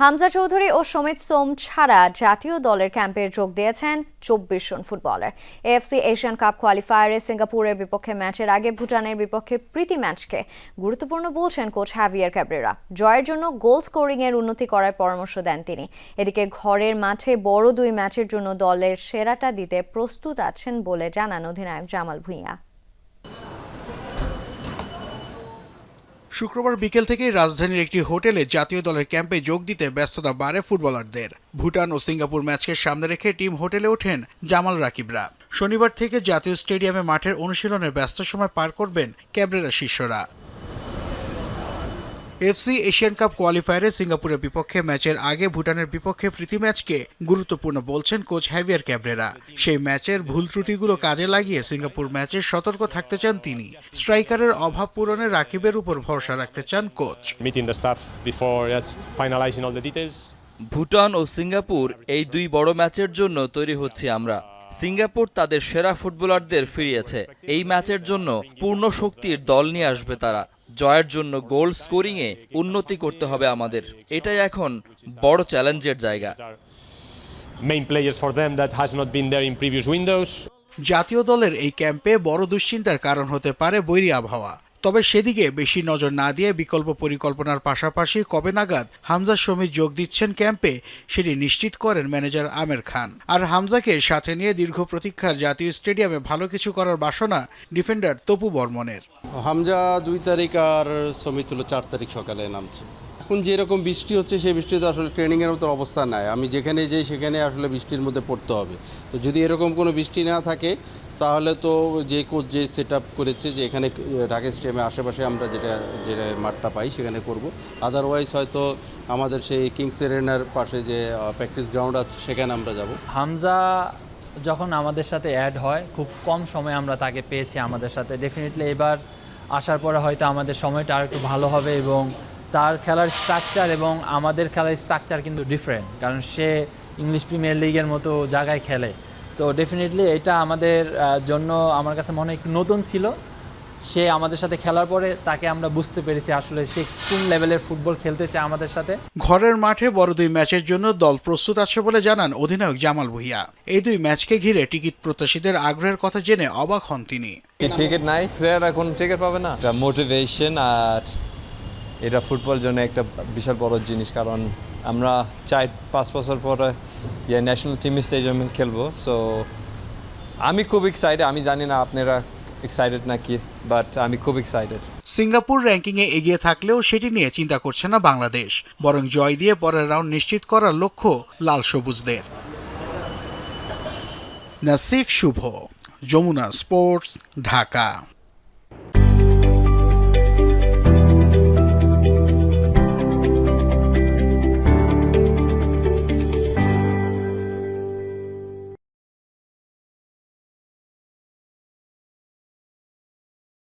হামজা চৌধুরী ও সমিত সোম ছাড়া জাতীয় দলের ক্যাম্পে যোগ দিয়েছেন চব্বিশ জন ফুটবলার। এএফসি এশিয়ান কাপ কোয়ালিফায়ারে সিঙ্গাপুরের বিপক্ষে ম্যাচের আগে ভুটানের বিপক্ষে প্রীতি ম্যাচকে গুরুত্বপূর্ণ বলছেন কোচ হ্যাভিয়ার ক্যাব্রেরা। জয়ের জন্য গোল স্কোরিং এর উন্নতি করার পরামর্শ দেন তিনি। এদিকে ঘরের মাঠে বড় দুই ম্যাচের জন্য দলের সেরাটা দিতে প্রস্তুত আছেন বলে জানান অধিনায়ক জামাল ভুঁইয়া। শুক্রবার বিকেল থেকেই রাজধানীর একটি হোটেলে জাতীয় দলের ক্যাম্পে যোগ দিতে ব্যস্ততা বাড়ে ফুটবলারদের। ভুটান ও সিঙ্গাপুর ম্যাচকে সামনে রেখে টিম হোটেলে ওঠেন জামাল রাকিবরা। শনিবার থেকে জাতীয় স্টেডিয়ামে মাঠের অনুশীলনের ব্যস্ত সময় পার করবেন ক্যাবরেরা শিষ্যরা। এফসি এশিয়ান কাপ কোয়ালিফায়ারে সিঙ্গাপুরের বিপক্ষে ম্যাচের আগে ভুটানের বিপক্ষে প্রীতি ম্যাচকে গুরুত্বপূর্ণ বলছেন কোচ হ্যাভিয়ার ক্যাবরেরা। সেই ম্যাচের ভুল ত্রুটিগুলো কাজে লাগিয়ে সিঙ্গাপুর ম্যাচে সতর্ক থাকতে চান তিনি। স্ট্রাইকারের অভাব পূরণে রাকিবের উপর ভরসা রাখতে চান কোচ। ভুটান ও সিঙ্গাপুর এই দুই বড় ম্যাচের জন্য তৈরি হচ্ছি আমরা। সিঙ্গাপুর তাদের সেরা ফুটবলারদের ফিরিয়েছে। এই ম্যাচের জন্য পূর্ণ শক্তির দল নিয়ে আসবে তারা। জয়ের জন্য গোল স্কোরিংয়ে উন্নতি করতে হবে আমাদের। এটাই এখন বড় চ্যালেঞ্জের জায়গা। Main players for them that has not been there in previous windows. জাতীয় দলের এই ক্যাম্পে বড় দুশ্চিন্তার কারণ হতে পারে বৈরী আবহাওয়া। তবে সেদিকে বেশি নজর না দিয়ে বিকল্প পরিকল্পনার পাশাপাশি কবে নাগাদ হামজা শ্রমিক যোগ দিচ্ছেন ক্যাম্পে সেটি নিশ্চিত করেন ম্যানেজার আমের খান। আর হামজাকে সাথে নিয়ে দীর্ঘ প্রতীক্ষার জাতীয় স্টেডিয়ামে ভালো কিছু করার বাসনা ডিফেন্ডার তপু বর্মনের। হামজা দুই তারিখ আর শ্রমিক হলো চার তারিখ সকালে নামছে। এখন যেরকম বৃষ্টি হচ্ছে, সেই বৃষ্টিতে আসলে ট্রেনিংয়ের মতো অবস্থা নাই। আমি যেখানে যাই, সেখানে আসলে বৃষ্টির মধ্যে পড়তে হবে। তো যদি এরকম কোনো বৃষ্টি না থাকে তাহলে তো যে কোচ যে সেট করেছে যে এখানে ঢাকা স্টেডিয়ামে আশেপাশে আমরা যেটা যে মাঠটা পাই সেখানে করব। আদারওয়াইজ হয়তো আমাদের সেই কিংস এরেনার পাশে যে প্র্যাকটিস গ্রাউন্ড আছে সেখানে আমরা যাব। হামজা যখন আমাদের সাথে অ্যাড হয়, খুব কম সময় আমরা তাকে পেয়েছি আমাদের সাথে। ডেফিনেটলি এবার আসার পরে হয়তো আমাদের সময়টা আর একটু ভালো হবে এবং তার খেলার স্ট্রাকচার এবং আমাদের খেলার স্ট্রাকচার কিন্তু ডিফারেন্ট কারণ সে ইংলিশ প্রিমিয়ার লিগের মতো জায়গায় খেলে। তো ডেফিনেটলি এটা আমাদের জন্য আমার কাছে মনে হয় একটু নতুন ছিল। সে আমাদের সাথে খেলার পরে তাকে আমরা বুঝতে পেরেছি আসলে সে কোন লেভেলের ফুটবল খেলতে চায় আমাদের সাথে। ঘরের মাঠে বড় দুই ম্যাচের জন্য দল প্রস্তুত আছে বলে জানান অধিনায়ক জামাল ভুইয়া। এই দুই ম্যাচকে ঘিরে টিকিট প্রত্যাশীদের আগ্রহের কথা জেনে অবাক হন তিনি। টিকিট নাই প্লেয়ার এখন টিকিট পাবে না। এটা মোটিভেশন আর এটা ফুটবল জন্য একটা বিশাল বড় জিনিস কারণ আমরা চার, পাঁচ বছর পরে ইয়ে ন্যাশনাল টিম স্টেডিয়ামে খেলব সো আমি খুব এক্সাইটেড আমি জানি না আপনারা এক্সাইটেড নাকি বাট আমি খুব এক্সাইটেড সিঙ্গাপুর র্যাঙ্কিংয়ে এগিয়ে থাকলেও সেটি নিয়ে চিন্তা করছে না বাংলাদেশ, বরং জয় দিয়ে পরের রাউন্ড নিশ্চিত করার লক্ষ্য লাল সবুজদের। নাসিফ শুভ, যমুনা স্পোর্টস ঢাকা।